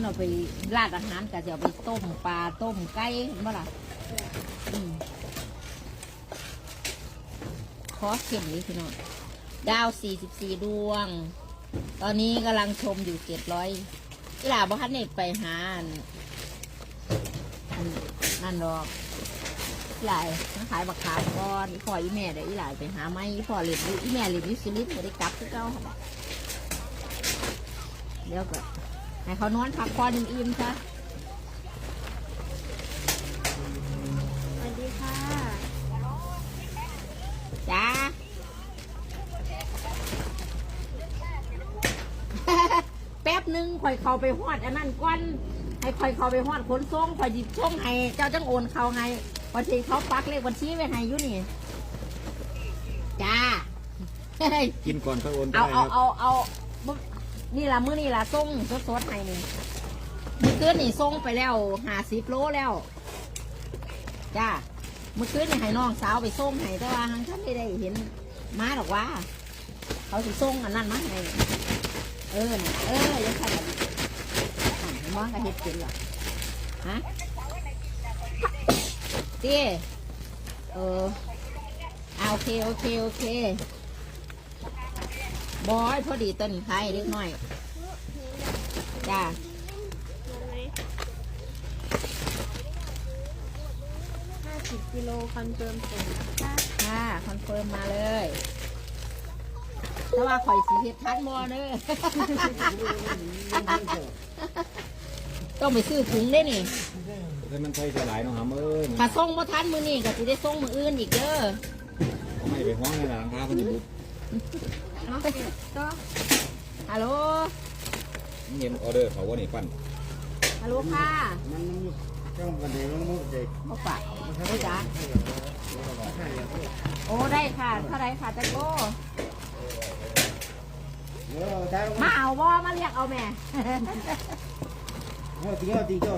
มันเอาไปราดอาหารก็จะเอาไปต้มปลาต้มไก่เห็นบ่ล่ะอืมคอสเข็มนี้พี่น้องดาว 44 ดวง ตอนนี้กำลังชมอยู่ 700อีหล่าบ่ทันได้ไปหานอันนั่นดอกอีหลายมาขายบักขามก่อนอีพ่ออีแม่เดี๋ยวอีหลายไปหาไม้อีพ่อเรียนอยู่อีแม่เรียนอยู่สุรินทร์ก็ได้กลับคือเก่าเดี๋ยวก็ ให้เขานอนพักผ่อนอิ่มๆซะสวัสดีค่ะจ้าแป๊บหนึงข่อยเข้าไปฮอดอันนั้นก่อนให้ข่อยเข้าไปฮอดขนส่งข่อยหยิบส่งให้เจ้าจังโอนเขาให้วันที่เขาปักเลขบัญชีไว้ให้อยู่นี่จ้ากินก่อนค่อยโอนก็เอาได้เอาครับเอาเอามื้อ นี่ละมื้อนี่ละส่งสดๆให้นี่มือคืนนี่ส่งไปแล้วหาสิบโลแล้ว จ้ามือคืนนี่ให้น้องสาวไปส่งให้แต่ว่าทางท่านไม่ได้เห็นมาหรอกว่า เขาสิส่งอันนั้นมาให้เออน่ะเออยังใส่กันอ่านมองก็เห็ดเป็นหรอฮะเต้เออเอาโอเคโอเคโอเค บอยพอดีต้นไข่เล็กน้อย จ้าห้าสิบกิโลคอนเฟิร์มส่งนะคะค่ะคอนเฟิร์มมาเลยถ้าว่าข่อยสีเฮ็ดทันบ่เด้อต้องไปซื้อถุงได้นี่ถ้ามันใส่จะหลายเนาะหาเอ้ยถ้าส่งบ่ทันมื้อนี้ก็สิได้ส่งมื้ออื่นอีกเด้อเอาไม่ไปห้องในหลังคาคนจะบุก เนาะก็ฮัลโหลมันเห็นออเดอร์เขาว่านี่ปั้นฮัลโหลค่ะมันมันช่องวันเดียวมันมุกเด็กบ่ฝากได้จ้ะโอ้ได้ค่ะเท่าไรค่ะจังโก้เออได้มาเอาบ่มาเรียกเอาแม่เออจริงจริงจ้ะ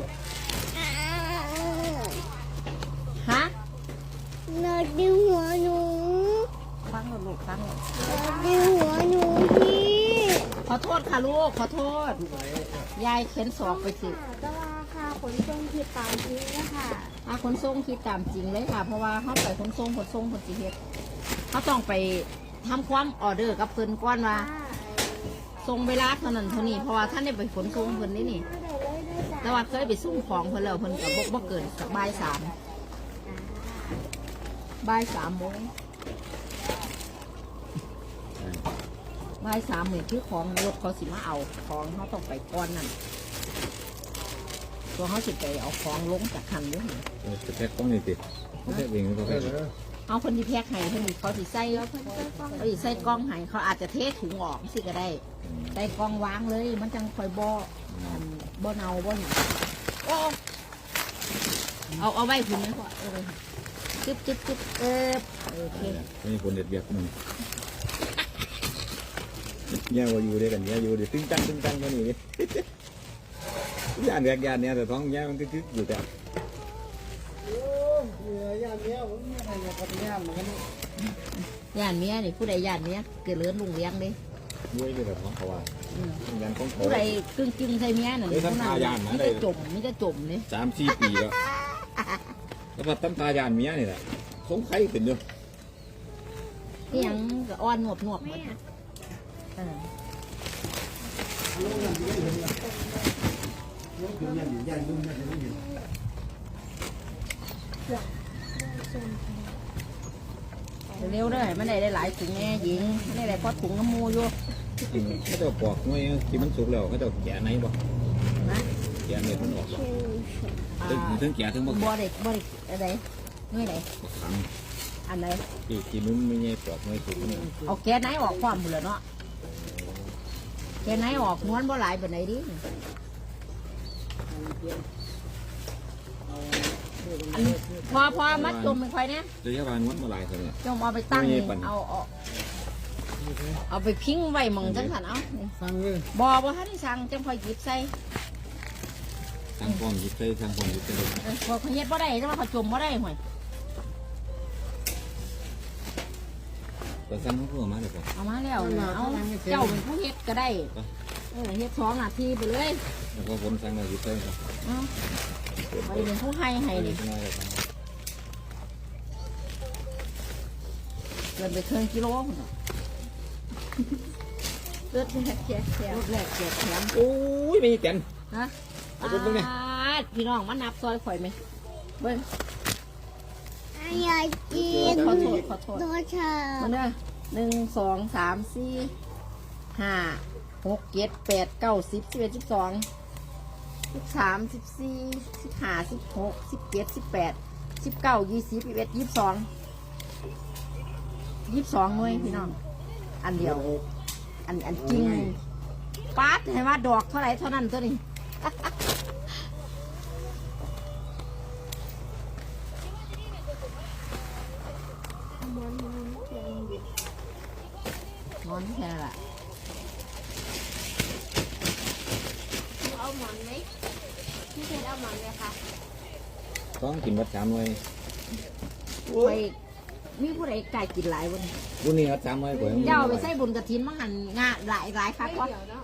ฮะ นอดึงหัวหนู ฟังหน่อยลูกฟังหน่อย นอดึงหัวหนูพี่ ขอโท ษค่ะลูกขอโทษ ยายเข็นศอกไปสิค่ะก็ราคาขนส่งผิดตามที่นะคะอาขนส่งคิดตามจริงเลยค่ะ เพราะว่าเขาไปขนส่งขนส่งคนสิเฮ็ดเขาต้องไปทำความออเดอร์กับเพิ่นก่อนว่าส่งเวลาเท่านั้นเท่านี้เพราะว่าท่านได้ไปขนส่งเพิ่นนี่นี่ แต่ว่าเคยไปส่งของเพิ่นแล้วเพิ่นก็บ่บ่เกินสักบ่ายสามบ่ายสามโมง บ่ายสามเนี่ยคือของรถเขาสิมาเอาของเขาต้องไปก่อนนั่นตัวเขาสิไปเอาของลงจากคันอยู่หั่นเออจะแพ็คต้องนี่ติเขาแพ็คเองเขาแพ็คเองเอาคนที่แพ็คให้เพิ่นสิเขาสิใส่แล้วเพิ่นก็ต้องเขาสิใส่กล้องให้เขาอาจจะเทถุงออกสิก็ได้ใส่กล้องวางเลย มันจังคอยบ่อันบ่เนาบ่หยังโอ้เอาเอาไว้พุ่นไหมพ่อเออจึ๊บจึ๊บจึ๊บเออโอเคไม่มีคนเด็ดเบียกมัน แย่ว่าอยู่ด้วยกันแย่อยู่เดี๋ยวตึ้งตั้งตึ้งตั้งกันนี่ดิย่านแรกย่านเนี้ยแต่ท้องแย่มันตึ๊กๆอยู่แต่โอ้ยเนื้อย่างเนี้ยผมไม่ให้เนี่ยปฏิญาณเหมือนกันย่านเมียนี่ผู้ใดย่านเมียเกิดเลือนลุงเลี้ยงเด้ด้วยอยู่แต่ท้องเขาว่าอืมย่านของเขาผู้ใดกึ่งกึ่งใส่เมียน่ะเอ้ยทำทาย่านนะมันได้จะจมมันจะจมเลยสามสี่ปีแล้วแล้วก็ตั้มตายานเมียนี่แหละสงสัยขึ้นอยู่นี่ยังก็อ่อนหนวบหนวบหมด เออลูกยังไม่เห็นเลยลูกยังยังดุ้งยังไม่เห็นเร็วๆเด้อให้มันได้หลายๆถุงแน่หญิงมันได้หลายพอถุงน้ำมูอยู่อืมเขาจะปอกหน่วยที่มันสุกแล้วเขาจะแกะไหนบ่นะแกะเม็ดมันออกบ่อ่าถึงถึงแกะถึงบ่บ่ได้บ่ได้อะไรเมื่อไหร่ขังอันไหนที่ที่นุ่มไม่ใช่ปอกหน่วยสุกนี่เอาแก๊สไหนออกความเบื่อเนาะ แก๊สไหนออกม้วนบ่หลายแบบไหนดิอันพอพอมัดจมไม่ค่อยเนี่ยระยะเวลานวดมาหลายเท่านี้จมเอาไปตั้งไม่นี่มีปัญหา เอาเอาเอาไปพิงไว้หมองจังสันเอานี่ฟังเลยบ่บ่ทันได้สั่งจังค่อยหยิบใส่ทางความหยิบใส่ทางความหยิบใส่เลยเออพอเขาเฮ็ดบ่ได้แต่ว่าเขาจมบ่ได้ห่วย แต่ซ้ำเขาเพิ่งเอามาเลยก่อนเอามาแล้วเอาเจ้าเป็นผู้เฮ็ดก็ได้เออเฮ็ดสองนาทีไปเลยแล้วก็ผมสั่งมาสิเพิ่มครับเอ้าไปเป็นผู้ให้ให้นี่น้อยกว่ากันเกินไปครึ่งกิโลพุ่นน่ะเลือดแฉะแฉะรถแรกแจกแถมโอ้ยไม่แก่นฮะเอาไปเบิ่งนี่ปาดพี่น้องมานับซอยข่อยไหมเบิ้งอ ยากกินขอโทษขอโทษตัวชามาเด้อหนึ่งสองสามสี่ห้าหกเจ็ดแปดเก้าสิบสิบเอ็ดสิบสองสิบสามสิบสี่สิบห้าสิบหกสิบเจ็ดสิบแปดสิบเก้ายี่สิบยี่สิบเอ็ดยี่สิบสองยี่สิบสองหน่วยพี่น้อง อันเดียว อันอันจริงปาดให้ว่าดอกเท่าไหรเท่านั้นตัวนี้ ม้วนม้วนแกงดิบ น อนแค่นั้นแหละเอาหมอนไหมพี่เพชรเอาหมอนไหมคะต้องกินวัดสามหน่วยไปมีผู้ใดไก่กินหลายวันรุ่นนี้วัดสามหน่วยกว่าเจ้าไปใส่บุญกระถินมังหันงาหลายหลายคักไม่วะเดี๋ยวเนาะ